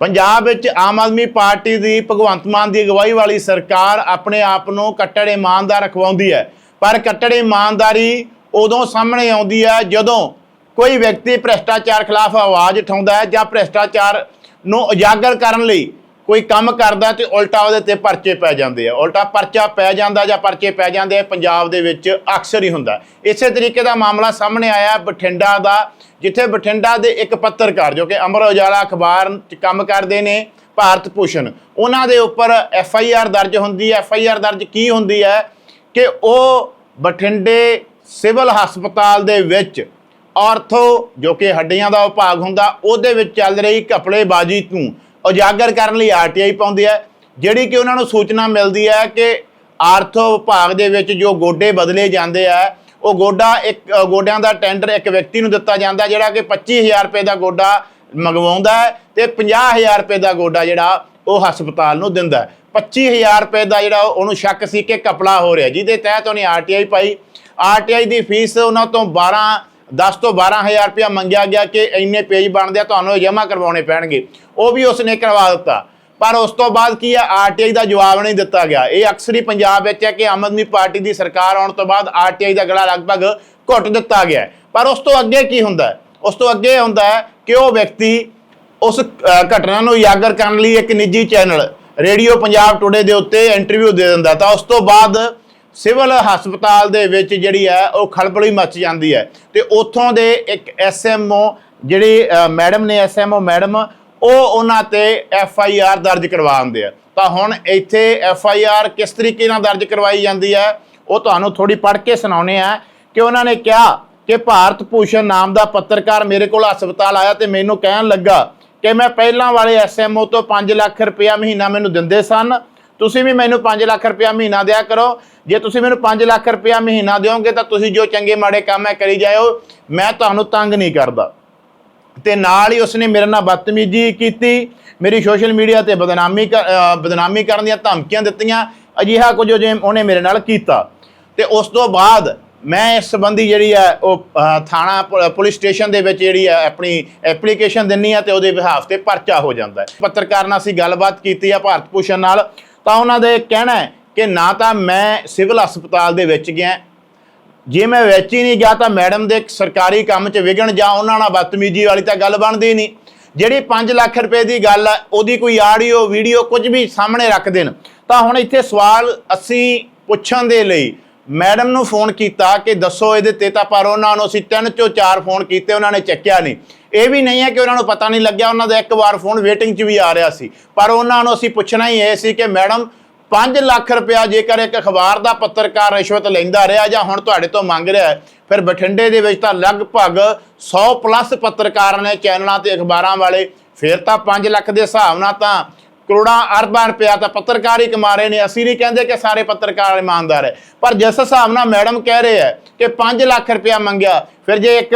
ਪੰਜਾਬ ਵਿੱਚ ਆਮ ਆਦਮੀ ਪਾਰਟੀ ਦੀ ਭਗਵੰਤ ਮਾਨ ਦੀ ਅਗਵਾਈ ਵਾਲੀ ਸਰਕਾਰ ਆਪਣੇ ਆਪ ਨੂੰ ਕੱਟੜ ਇਮਾਨਦਾਰ ਰਖਵਾਉਂਦੀ ਹੈ। ਪਰ ਕੱਟੜ ਇਮਾਨਦਾਰੀ ਉਦੋਂ ਸਾਹਮਣੇ ਆਉਂਦੀ ਹੈ ਜਦੋਂ ਕੋਈ ਵਿਅਕਤੀ ਭ੍ਰਿਸ਼ਟਾਚਾਰ ਖਿਲਾਫ ਆਵਾਜ਼ ਉਠਾਉਂਦਾ ਹੈ ਜਾਂ ਭ੍ਰਿਸ਼ਟਾਚਾਰ ਨੂੰ ਉਜਾਗਰ ਕਰਨ ਲਈ ਕੋਈ ਕੰਮ ਕਰਦਾ ਤੇ ਉਲਟਾ ਉਹਦੇ ਤੇ ਪਰਚੇ ਪੈ ਜਾਂਦੇ ਆ। ਉਲਟਾ ਪਰਚਾ ਪੈ ਜਾਂਦਾ ਜਾਂ ਪਰਚੇ ਪੈ ਜਾਂਦੇ ਆ, ਪੰਜਾਬ ਦੇ ਵਿੱਚ ਅਕਸਰ ਹੀ ਹੁੰਦਾ। ਇਸੇ ਤਰੀਕੇ ਦਾ ਮਾਮਲਾ ਸਾਹਮਣੇ ਆਇਆ ਬਠਿੰਡਾ ਦਾ, ਜਿੱਥੇ ਬਠਿੰਡਾ ਦੇ ਇੱਕ ਪੱਤਰਕਾਰ ਜੋ ਕਿ ਅਮਰ ਉਜਾਲਾ ਅਖਬਾਰ 'ਚ ਕੰਮ ਕਰਦੇ ਨੇ, ਭਾਰਤ ਭੂਸ਼ਣ, ਉਹਨਾਂ ਦੇ ਉੱਪਰ ਐਫ ਆਈ ਆਰ ਦਰਜ ਹੁੰਦੀ ਹੈ। ਐਫ ਆਈ ਆਰ ਦਰਜ ਕੀ ਹੁੰਦੀ ਹੈ ਕਿ ਉਹ ਬਠਿੰਡੇ ਸਿਵਲ ਹਸਪਤਾਲ ਦੇ ਵਿੱਚ ਆਰਥੋ ਜੋ ਕਿ ਹੱਡੀਆਂ ਦਾ ਵਿਭਾਗ ਹੁੰਦਾ, ਉਹਦੇ ਵਿੱਚ ਚੱਲ ਰਹੀ ਘਪਲੇਬਾਜ਼ੀ ਨੂੰ ਉਜਾਗਰ ਕਰਨ ਲਈ ਆਰਟੀਆਈ ਪਾਉਂਦੀ ਹੈ, ਜਿਹੜੀ ਕਿ ਉਹਨਾਂ ਨੂੰ ਸੂਚਨਾ ਮਿਲਦੀ ਹੈ ਕਿ ਆਰਥੋ ਵਿਭਾਗ ਦੇ ਵਿੱਚ ਜੋ ਗੋਡੇ ਬਦਲੇ ਜਾਂਦੇ ਆ, ਉਹ ਗੋਡਾ ਇੱਕ, ਗੋਡਿਆਂ ਦਾ ਟੈਂਡਰ ਇੱਕ ਵਿਅਕਤੀ ਨੂੰ ਦਿੱਤਾ ਜਾਂਦਾ, ਜਿਹੜਾ ਕਿ 25000 ਰੁਪਏ ਦਾ ਗੋਡਾ ਮੰਗਵਾਉਂਦਾ ਹੈ ਤੇ 50000 ਰੁਪਏ ਦਾ ਗੋਡਾ ਜਿਹੜਾ ਉਹ ਹਸਪਤਾਲ ਨੂੰ ਦਿੰਦਾ ਹੈ। 25000 ਰੁਪਏ ਦਾ ਜਿਹੜਾ ਉਹਨੂੰ ਸ਼ੱਕ ਸੀ ਕਿ ਕਪੜਾ ਹੋ ਰਿਹਾ। ਜਿਹਦੇ ਤਹਿਤ ਉਹਨੇ ਆਰਟੀਆਈ ਪਾਈ। ਆਰਟੀਆਈ ਦੀ ਫੀਸ ਉਹਨਾਂ ਤੋਂ 12 10 ਤੋਂ 12000 ਰੁਪਇਆ ਮੰਗਿਆ ਗਿਆ ਕਿ ਇੰਨੇ ਪੇਜ ਬਣਦੇ ਆ, ਤੁਹਾਨੂੰ ਜਮ੍ਹਾਂ ਕਰਵਾਉਣੇ ਪੈਣਗੇ। ਉਹ ਵੀ ਉਸਨੇ ਕਰਵਾ ਦਿੱਤਾ। ਪਰ ਉਸ ਤੋਂ ਬਾਅਦ ਕੀ ਹੈ ਆਰਟੀਆਈ ਦਾ ਜਵਾਬ ਨਹੀਂ ਦਿੱਤਾ ਗਿਆ। ਇਹ ਅਕਸਰ ਹੀ ਪੰਜਾਬ ਵਿੱਚ ਹੈ ਕਿ ਆਮ ਆਦਮੀ ਪਾਰਟੀ ਦੀ ਸਰਕਾਰ ਆਉਣ ਤੋਂ ਬਾਅਦ ਆਰਟੀਆਈ ਦਾ ਗਲਾ ਲਗਭਗ ਘੁੱਟ ਦਿੱਤਾ ਗਿਆ ਪਰ ਉਸ ਤੋਂ ਅੱਗੇ ਕੀ ਹੁੰਦਾ ਉਸ ਤੋਂ ਅੱਗੇ ਹੁੰਦਾ ਕਿ ਉਹ ਵਿਅਕਤੀ ਉਸ ਘਟਨਾ ਨੂੰ ਉਜਾਗਰ ਕਰਨ ਲਈ ਇੱਕ ਨਿੱਜੀ ਚੈਨਲ, ਰੇਡੀਓ ਪੰਜਾਬ ਟੁਡੇ ਦੇ ਉੱਤੇ ਇੰਟਰਵਿਊ ਦੇ ਦਿੰਦਾ। ਤਾਂ ਉਸ ਤੋਂ ਬਾਅਦ ਸਿਵਲ ਹਸਪਤਾਲ ਦੇ ਵਿੱਚ ਜਿਹੜੀ ਹੈ, ਉਹ ਖਲਬਲੀ ਮਚ ਜਾਂਦੀ ਹੈ। ਤੇ ਉੱਥੋਂ ਦੇ ਇੱਕ ਐਸਐਮਓ ਜਿਹੜੀ ਮੈਡਮ ਨੇ ਐਸਐਮਓ ਮੈਡਮ, ਉਹ ਉਹਨਾਂ ਤੇ ਐਫ ਆਈ ਆਰ ਦਰਜ ਕਰਵਾਉਂਦੇ ਆ। ਤਾਂ ਹੁਣ ਇੱਥੇ ਐਫ ਆਈ ਆਰ ਕਿਸ ਤਰੀਕੇ ਨਾਲ ਦਰਜ ਕਰਵਾਈ ਜਾਂਦੀ ਹੈ, ਉਹ ਤੁਹਾਨੂੰ ਥੋੜੀ ਪੜ੍ਹ ਕੇ ਸੁਣਾਉਣੇ ਆ ਕਿ ਉਹਨਾਂ ਨੇ ਕਿਹਾ ਕਿ ਭਾਰਤ ਭੂਸ਼ਣ ਨਾਮ ਦਾ ਪੱਤਰਕਾਰ ਮੇਰੇ ਕੋਲ ਹਸਪਤਾਲ ਆਇਆ ਤੇ ਮੈਨੂੰ ਕਹਿਣ ਲੱਗਾ ਕਿ ਮੈਂ ਪਹਿਲਾਂ ਵਾਲੇ ਐਸਐਮਓ ਤੋਂ 5 ਲੱਖ ਰੁਪਇਆ ਮਹੀਨਾ ਮੈਨੂੰ ਦਿੰਦੇ ਸਨ ਤੁਸੀਂ ਵੀ ਮੈਨੂੰ 5 ਲੱਖ ਰੁਪਇਆ ਮਹੀਨਾ ਦਿਆ ਕਰੋ। ਜੇ ਤੁਸੀਂ ਮੈਨੂੰ 5 ਲੱਖ ਰੁਪਇਆ ਮਹੀਨਾ ਦਿਓਗੇ ਤਾਂ ਤੁਸੀਂ ਜੋ ਚੰਗੇ ਮਾੜੇ ਕੰਮ ਹੈ ਕਰੀ ਜਾਇਓ। ਮੈਂ ਤੁਹਾਨੂੰ ਤੰਗ ਨਹੀਂ ਕਰਦਾ। ਤੇ ਨਾਲ ਹੀ ਉਸਨੇ ਮੇਰੇ ਨਾਲ ਬਦਤਮੀਜ਼ੀ ਕੀਤੀ। ਮੇਰੀ ਸੋਸ਼ਲ ਮੀਡੀਆ ਤੇ ਬਦਨਾਮੀ ਬਦਨਾਮੀ ਕਰਨ ਦੀਆਂ ਧਮਕੀਆਂ ਦਿੱਤੀਆਂ। ਅਜਿਹਾ ਕੁਝ ਜੋ ਉਹਨੇ ਮੇਰੇ ਨਾਲ ਕੀਤਾ। ਤੇ ਉਸ ਤੋਂ ਬਾਅਦ ਮੈਂ ਇਸ ਸੰਬੰਧੀ ਜਿਹੜੀ ਹੈ ਉਹ ਥਾਣਾ ਪੁਲਿਸ ਸਟੇਸ਼ਨ ਦੇ ਵਿੱਚ ਜਿਹੜੀ ਹੈ ਆਪਣੀ ਐਪਲੀਕੇਸ਼ਨ ਦਿੰਨੀ ਆ ਤੇ ਉਹਦੇ ਬਿਹਾਫ ਤੇ ਪਰਚਾ ਹੋ ਜਾਂਦਾ ਹੈ। ਪੱਤਰਕਾਰ ਨਾਲ ਅਸੀਂ ਗੱਲਬਾਤ ਕੀਤੀ ਆ ਭਾਰਤ ਭੂਸ਼ਣ ਨਾਲ। ਤਾਂ ਉਹਨਾਂ ਦੇ ਕਹਿਣਾ ਹੈ ਕਿ ਨਾ ਤਾਂ ਮੈਂ ਸਿਵਲ ਹਸਪਤਾਲ ਦੇ ਵਿੱਚ ਗਿਆ। ਜੇ ਮੈਂ ਵਿੱਚ ਹੀ ਨਹੀਂ ਗਿਆ ਤਾਂ ਮੈਡਮ ਦੇ ਸਰਕਾਰੀ ਕੰਮ 'ਚ ਵਿਗਣ ਜਾਂ ਉਹਨਾਂ ਨਾਲ ਬਦਤਮੀਜ਼ੀ ਵਾਲੀ ਤਾਂ ਗੱਲ ਬਣਦੀ ਨਹੀਂ। ਜਿਹੜੀ 5 ਲੱਖ ਰੁਪਏ ਦੀ ਗੱਲ ਹੈ, ਉਹਦੀ ਕੋਈ ਆਡੀਓ, ਵੀਡੀਓ ਕੁਝ ਵੀ ਸਾਹਮਣੇ ਰੱਖ ਦੇਣ। ਤਾਂ ਹੁਣ ਇੱਥੇ ਸਵਾਲ ਅਸੀਂ ਪੁੱਛਣ ਦੇ ਲਈ ਮੈਡਮ ਨੂੰ ਫੋਨ ਕੀਤਾ ਕਿ ਦੱਸੋ ਇਹਦੇ ਤੇ ਤਾਂ ਪਰ ਉਹਨਾਂ ਨੂੰ ਅਸੀਂ ਤਿੰਨ ਚੋਂ ਚਾਰ ਫੋਨ ਕੀਤੇ ਉਹਨਾਂ ਨੇ ਚੱਕਿਆ ਨਹੀਂ। ਇਹ ਵੀ ਨਹੀਂ ਹੈ ਕਿ ਉਹਨਾਂ ਨੂੰ ਪਤਾ ਨਹੀਂ ਲੱਗਿਆ ਉਹਨਾਂ ਦਾ ਇੱਕ ਵਾਰ ਫੋਨ ਵੇਟਿੰਗ 'ਚ ਵੀ ਆ ਰਿਹਾ ਸੀ। ਪਰ ਉਹਨਾਂ ਨੂੰ ਅਸੀਂ ਪੁੱਛਣਾ ਹੀ ਇਹ ਸੀ ਕਿ ਮੈਡਮ 5 ਲੱਖ ਰੁਪਇਆ ਜੇਕਰ ਇੱਕ ਅਖਬਾਰ ਦਾ ਪੱਤਰਕਾਰ ਰਿਸ਼ਵਤ ਲੈਂਦਾ ਰਿਹਾ ਜਾਂ ਹੁਣ ਤੁਹਾਡੇ ਤੋਂ ਮੰਗ ਰਿਹਾ ਹੈ, ਫਿਰ ਬਠਿੰਡੇ ਦੇ ਵਿੱਚ ਤਾਂ ਲਗਭਗ 100 ਪਲੱਸ ਪੱਤਰਕਾਰ ਨੇ ਚੈਨਲਾਂ ਤੇ ਅਖਬਾਰਾਂ ਵਾਲੇ ਫਿਰ ਤਾਂ 5 ਲੱਖ ਦੇ ਹਿਸਾਬ ਨਾਲ ਤਾਂ ਕਰੋੜਾਂ ਅਰਬਾਂ ਰੁਪਇਆ ਤਾਂ ਪੱਤਰਕਾਰ ਹੀ ਕਮਾ ਰਹੇ ਨੇ। ਅਸੀਂ ਨਹੀਂ ਕਹਿੰਦੇ ਕਿ ਸਾਰੇ ਪੱਤਰਕਾਰ ਇਮਾਨਦਾਰ ਹੈ। ਪਰ ਜਿਸ ਹਿਸਾਬ ਨਾਲ ਮੈਡਮ ਕਹਿ ਰਹੇ ਹੈ ਕਿ 5 ਲੱਖ ਰੁਪਇਆ ਮੰਗਿਆ, ਫਿਰ ਜੇ ਇੱਕ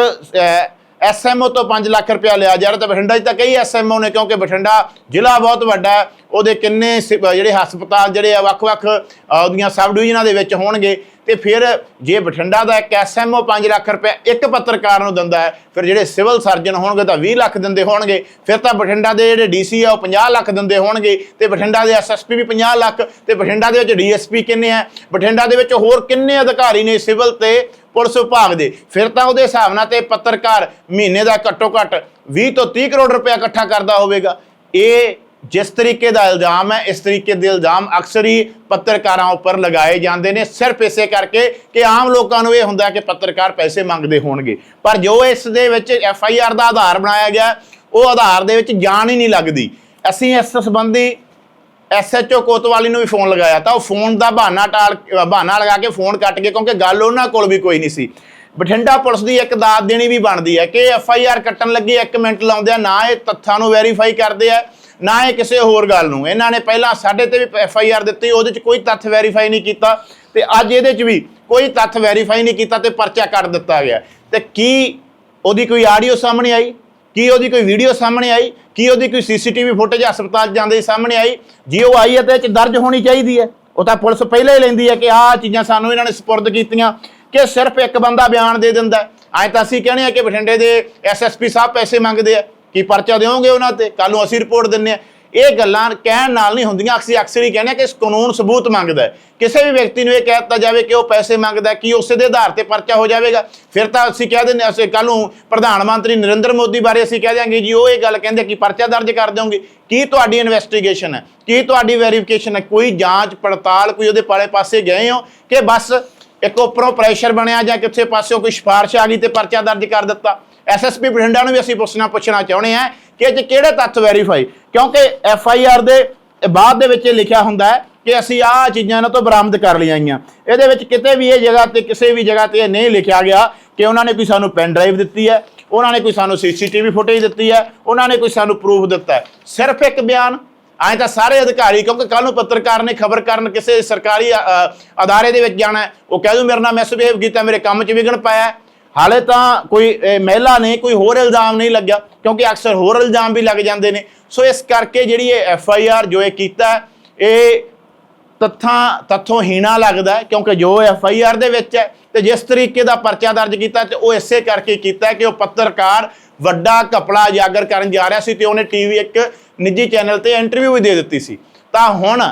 ਐਸਐਮਓ ਤੋਂ 5 ਲੱਖ ਰੁਪਇਆ ਲਿਆ ਜਾ ਰਿਹਾ ਤਾਂ ਬਠਿੰਡਾ 'ਚ ਤਾਂ ਕਈ ਐਸਐਮਓ ਨੇ ਕਿਉਂਕਿ ਬਠਿੰਡਾ ਜ਼ਿਲ੍ਹਾ ਬਹੁਤ ਵੱਡਾ ਹੈ, ਉਹਦੇ ਕਿੰਨੇ ਸਿ- ਜਿਹੜੇ ਹਸਪਤਾਲ ਜਿਹੜੇ ਆ ਵੱਖ-ਵੱਖ ਉਹਦੀਆਂ ਸਬ ਡਿਵੀਜ਼ਨਾਂ ਦੇ ਵਿੱਚ ਹੋਣਗੇ ਤੇ ਫਿਰ ਜੇ ਬਠਿੰਡਾ ਦਾ ਇੱਕ ਐਸਐਮਓ 5 ਲੱਖ ਰੁਪਏ ਇੱਕ ਪੱਤਰਕਾਰ ਨੂੰ ਦਿੰਦਾ ਹੈ, ਫਿਰ ਜਿਹੜੇ ਸਿਵਲ ਸਰਜਨ ਹੋਣਗੇ ਤਾਂ 20 ਲੱਖ ਦਿੰਦੇ ਹੋਣਗੇ, ਫਿਰ ਤਾਂ ਬਠਿੰਡਾ ਦੇ ਜਿਹੜੇ ਡੀਸੀ ਆ ਉਹ 50 ਲੱਖ ਦਿੰਦੇ ਹੋਣਗੇ ਤੇ ਬਠਿੰਡਾ ਦੇ ਐਸਐਸਪੀ ਵੀ 50 ਲੱਖ ਤੇ ਬਠਿੰਡਾ ਦੇ ਵਿੱਚ ਡੀਐਸਪੀ ਕਿੰਨੇ ਆ, ਬਠਿੰਡਾ ਦੇ ਵਿੱਚ ਹੋਰ ਕਿੰਨੇ ਅਧਿਕਾਰੀ ਨੇ ਸਿਵਲ ਤੇ ਪੁਲਿਸ ਵਿਭਾਗ ਦੇ। ਫਿਰ ਤਾਂ ਉਹਦੇ ਹਿਸਾਬ ਨਾਲ ਤੇ ਪੱਤਰਕਾਰ ਮਹੀਨੇ ਦਾ ਘੱਟੋ ਘੱਟ 20 ਤੋਂ 30 ਕਰੋੜ ਰੁਪਇਆ ਇਕੱਠਾ ਕਰਦਾ ਹੋਵੇਗਾ। ਇਹ ਜਿਸ ਤਰੀਕੇ ਦਾ ਇਲਜ਼ਾਮ ਹੈ, ਇਸ ਤਰੀਕੇ ਦੇ ਇਲਜ਼ਾਮ ਅਕਸਰ ਹੀ ਪੱਤਰਕਾਰਾਂ ਉੱਪਰ ਲਗਾਏ ਜਾਂਦੇ ਨੇ। ਸਿਰਫ ਇਸੇ ਕਰਕੇ ਕਿ ਆਮ ਲੋਕਾਂ ਨੂੰ ਇਹ ਹੁੰਦਾ ਕਿ ਪੱਤਰਕਾਰ ਪੈਸੇ ਮੰਗਦੇ ਹੋਣਗੇ। ਪਰ ਜੋ ਇਸ ਦੇ ਵਿੱਚ ਐਫ ਆਈ ਆਰ ਦਾ ਆਧਾਰ ਬਣਾਇਆ ਗਿਆ, ਉਹ ਆਧਾਰ ਦੇ ਵਿੱਚ ਜਾਣ ਹੀ ਨਹੀਂ ਲੱਗਦੀ। ਅਸੀਂ ਇਸ ਸੰਬੰਧੀ ਐਸਐਚਓ ਕੋਤਵਾਲੀ ਨੂੰ ਵੀ ਫੋਨ ਲਗਾਇਆ ਤਾਂ ਉਹ ਫੋਨ ਦਾ ਬਹਾਨਾ ਟਾਲ ਬਹਾਨਾ ਲਗਾ ਕੇ ਫੋਨ ਕੱਟ ਗਏ ਕਿਉਂਕਿ ਗੱਲ ਉਹਨਾਂ ਕੋਲ ਵੀ ਕੋਈ ਨਹੀਂ ਸੀ। ਬਠਿੰਡਾ ਪੁਲਿਸ ਦੀ ਇੱਕ ਦਾਤ ਦੇਣੀ ਵੀ ਬਣਦੀ ਹੈ ਕਿ ਐਫ ਆਈ ਆਰ ਕੱਟਣ ਲੱਗੇ 1 ਮਿੰਟ ਲਾਉਂਦੇ ਆ, ਨਾ ਇਹ ਤੱਥਾਂ ਨੂੰ ਵੈਰੀਫਾਈ ਕਰਦੇ ਆ, ਨਾ ਇਹ ਕਿਸੇ ਹੋਰ ਗੱਲ ਨੂੰ। ਇਹਨਾਂ ਨੇ ਪਹਿਲਾਂ ਸਾਡੇ ਤੇ ਵੀ ਐਫ ਆਈ ਆਰ ਦਿੱਤੀ, ਉਹਦੇ 'ਚ ਕੋਈ ਤੱਥ ਵੈਰੀਫਾਈ ਨਹੀਂ ਕੀਤਾ ਤੇ ਅੱਜ ਇਹਦੇ 'ਚ ਵੀ ਕੋਈ ਤੱਥ ਵੈਰੀਫਾਈ ਨਹੀਂ ਕੀਤਾ ਤੇ ਪਰਚਾ ਕੱਟ ਦਿੱਤਾ ਗਿਆ। ਤੇ ਕੀ ਉਹਦੀ ਕੋਈ ਆਡੀਓ ਸਾਹਮਣੇ ਆਈ? ਕੀ ਉਹਦੀ ਕੋਈ ਵੀਡੀਓ ਸਾਹਮਣੇ ਆਈ? ਕੀ ਉਹਦੀ ਕੋਈ ਸੀਸੀਟੀਵੀ ਫੁਟੇਜ ਹਸਪਤਾਲ ਜਾਂਦੇ ਸਾਹਮਣੇ ਆਈ? ਜੇ ਉਹ ਆਈ ਹੈ ਤਾਂ ਇਹ 'ਚ ਦਰਜ ਹੋਣੀ ਚਾਹੀਦੀ ਹੈ। ਉਹ ਤਾਂ ਪੁਲਿਸ ਪਹਿਲਾਂ ਹੀ ਲੈਂਦੀ ਹੈ ਕਿ ਆਹ ਚੀਜ਼ਾਂ ਸਾਨੂੰ ਇਹਨਾਂ ਨੇ ਸਪੁਰਦ ਕੀਤੀਆਂ ਕਿ ਸਿਰਫ ਇੱਕ ਬੰਦਾ ਬਿਆਨ ਦੇ ਦਿੰਦਾ ਐ ਤਾਂ ਅਸੀਂ ਕਹਿੰਦੇ ਆ ਕਿ ਬਠਿੰਡੇ ਦੇ ਐਸਐਸਪੀ ਸਾਹਿਬ ਪੈਸੇ ਮੰਗਦੇ ਆ। ਕੀ ਪਰਚਾ ਦਿਓਗੇ ਉਹਨਾਂ ਤੇ? ਕੱਲ ਨੂੰ ਅਸੀਂ ਰਿਪੋਰਟ ਦਿੰਨੇ ਆ ਇਹ ਗੱਲਾਂ ਕਹਿਣ ਨਾਲ ਨਹੀਂ ਹੁੰਦੀਆਂ। ਅਸੀਂ ਅਕਸਰ ਹੀ ਕਹਿੰਦੇ ਆ ਕਿ ਇਸ ਕਾਨੂੰਨ ਸਬੂਤ ਮੰਗਦਾ ਕਿਸੇ ਵੀ ਵਿਅਕਤੀ ਨੂੰ ਇਹ ਕਹਿ ਦਿੱਤਾ ਜਾਵੇ ਕਿ ਉਹ ਪੈਸੇ ਮੰਗਦਾ ਹੈ, ਕੀ ਉਸੇ ਦੇ ਆਧਾਰ ਤੇ ਪਰਚਾ ਹੋ ਜਾਵੇਗਾ। ਫਿਰ ਤਾਂ ਅਸੀਂ ਕਹਿ ਦਿੰਦੇ ਅਸੀਂ ਕੱਲ ਨੂੰ ਪ੍ਰਧਾਨ ਮੰਤਰੀ ਨਰਿੰਦਰ ਮੋਦੀ ਬਾਰੇ ਅਸੀਂ ਕਹਿ ਦਿਆਂਗੇ ਜੀ ਉਹ ਇਹ ਗੱਲ ਕਹਿੰਦੇ ਕਿ ਪਰਚਾ ਦਰਜ ਕਰ ਦਿਓਗੇ। ਕੀ ਤੁਹਾਡੀ ਇਨਵੈਸਟੀਗੇਸ਼ਨ ਹੈ? ਕੀ ਤੁਹਾਡੀ ਵੈਰੀਫਿਕੇਸ਼ਨ ਹੈ? ਕੋਈ ਜਾਂਚ ਪੜਤਾਲ ਕੋਈ ਉਹਦੇ ਪਾਲੇ ਪਾਸੇ ਗਏ ਹੋ ਕਿ ਬਸ ਇੱਕ ਉੱਪਰੋਂ ਪ੍ਰੈਸ਼ਰ ਬਣਿਆ ਜਾਂ ਕਿਸੇ ਪਾਸਿਓਂ ਕੋਈ ਸਿਫਾਰਿਸ਼ ਆ ਗਈ ਤੇ ਪਰਚਾ ਦਰਜ ਕਰ ਦਿੱਤਾ? ਐਸਐਸਪੀ ਬਠਿੰਡਾ ਨੂੰ ਵੀ ਅਸੀਂ ਪੁੱਛਣਾ ਪੁੱਛਣਾ ਚਾਹੁੰਦੇ ਹਾਂ। ਕਿ ਇਹ 'ਚ ਕਿਹੜੇ ਤੱਥ ਵੈਰੀਫਾਈ ਕਿਉਂਕਿ ਐੱਫ ਆਈ ਆਰ ਦੇ ਬਾਅਦ ਦੇ ਵਿੱਚ ਇਹ ਲਿਖਿਆ ਹੁੰਦਾ ਹੈ ਕਿ ਅਸੀਂ ਆਹ ਚੀਜ਼ਾਂ ਇਹਨਾਂ ਤੋਂ ਬਰਾਮਦ ਕਰ ਲਈਆਂ ਗਈਆਂ। ਇਹਦੇ ਵਿੱਚ ਕਿਤੇ ਵੀ ਇਹ ਜਗ੍ਹਾ ਤੇ, ਕਿਸੇ ਵੀ ਜਗ੍ਹਾ ਤੇ ਇਹ ਨਹੀਂ ਲਿਖਿਆ ਗਿਆ ਕਿ ਉਹਨਾਂ ਨੇ ਕੋਈ ਸਾਨੂੰ ਪੈਨ ਡਰਾਈਵ ਦਿੱਤੀ ਹੈ, ਉਹਨਾਂ ਨੇ ਕੋਈ ਸਾਨੂੰ ਸੀਸੀਟੀਵੀ ਫੁਟੇਜ ਦਿੱਤੀ ਹੈ, ਉਹਨਾਂ ਨੇ ਕੋਈ ਸਾਨੂੰ ਪ੍ਰੂਫ ਦਿੱਤਾ ਸਿਰਫ ਇੱਕ ਬਿਆਨ, ਐਂ ਤਾਂ ਸਾਰੇ ਅਧਿਕਾਰੀ, ਕਿਉਂਕਿ ਕੱਲ ਨੂੰ ਪੱਤਰਕਾਰ ਨੇ ਖਬਰ ਕਰਨ ਕਿਸੇ ਸਰਕਾਰੀ ਅਦਾਰੇ ਦੇ ਵਿੱਚ ਜਾਣਾ ਉਹ ਕਹਿ ਦੂ, ਮੇਰੇ ਨਾਲ ਮਿਸਬਿਹੇਵ ਕੀਤਾ, ਮੇਰੇ ਕੰਮ 'ਚ ਵਿਗਣ ਪਾਇਆ ਹਾਲੇ ਤਾਂ ਕੋਈ ਮਹਿਲਾ ਨੇ ਕੋਈ ਹੋਰ ਇਲਜ਼ਾਮ ਨਹੀਂ ਲੱਗਿਆ, ਕਿਉਂਕਿ ਅਕਸਰ ਹੋਰ ਇਲਜ਼ਾਮ ਵੀ ਲੱਗ ਜਾਂਦੇ ਨੇ। ਸੋ ਇਸ ਕਰਕੇ ਜਿਹੜੀ ਇਹ ਐਫ ਆਈ ਆਰ ਜੋ ਇਹ ਕੀਤਾ ਇਹ ਤੱਥਾਂ, ਤੱਥੋਂ ਹੀਣਾ ਲੱਗਦਾ ਕਿਉਂਕਿ ਜੋ ਐਫ ਆਈ ਆਰ ਦੇ ਵਿੱਚ ਹੈ, ਤੇ ਜਿਸ ਤਰੀਕੇ ਦਾ ਪਰਚਾ ਦਰਜ ਕੀਤਾ ਤੇ ਉਹ ਇਸੇ ਕਰਕੇ ਕੀਤਾ ਕਿ ਉਹ ਪੱਤਰਕਾਰ ਵੱਡਾ ਕਪੜਾ ਉਜਾਗਰ ਕਰਨ ਜਾ ਰਿਹਾ ਸੀ ਤੇ ਉਹਨੇ ਟੀਵੀ ਇੱਕ ਨਿੱਜੀ ਚੈਨਲ ਤੇ ਇੰਟਰਵਿਊ ਵੀ ਦੇ ਦਿੱਤੀ ਸੀ। ਤਾਂ ਹੁਣ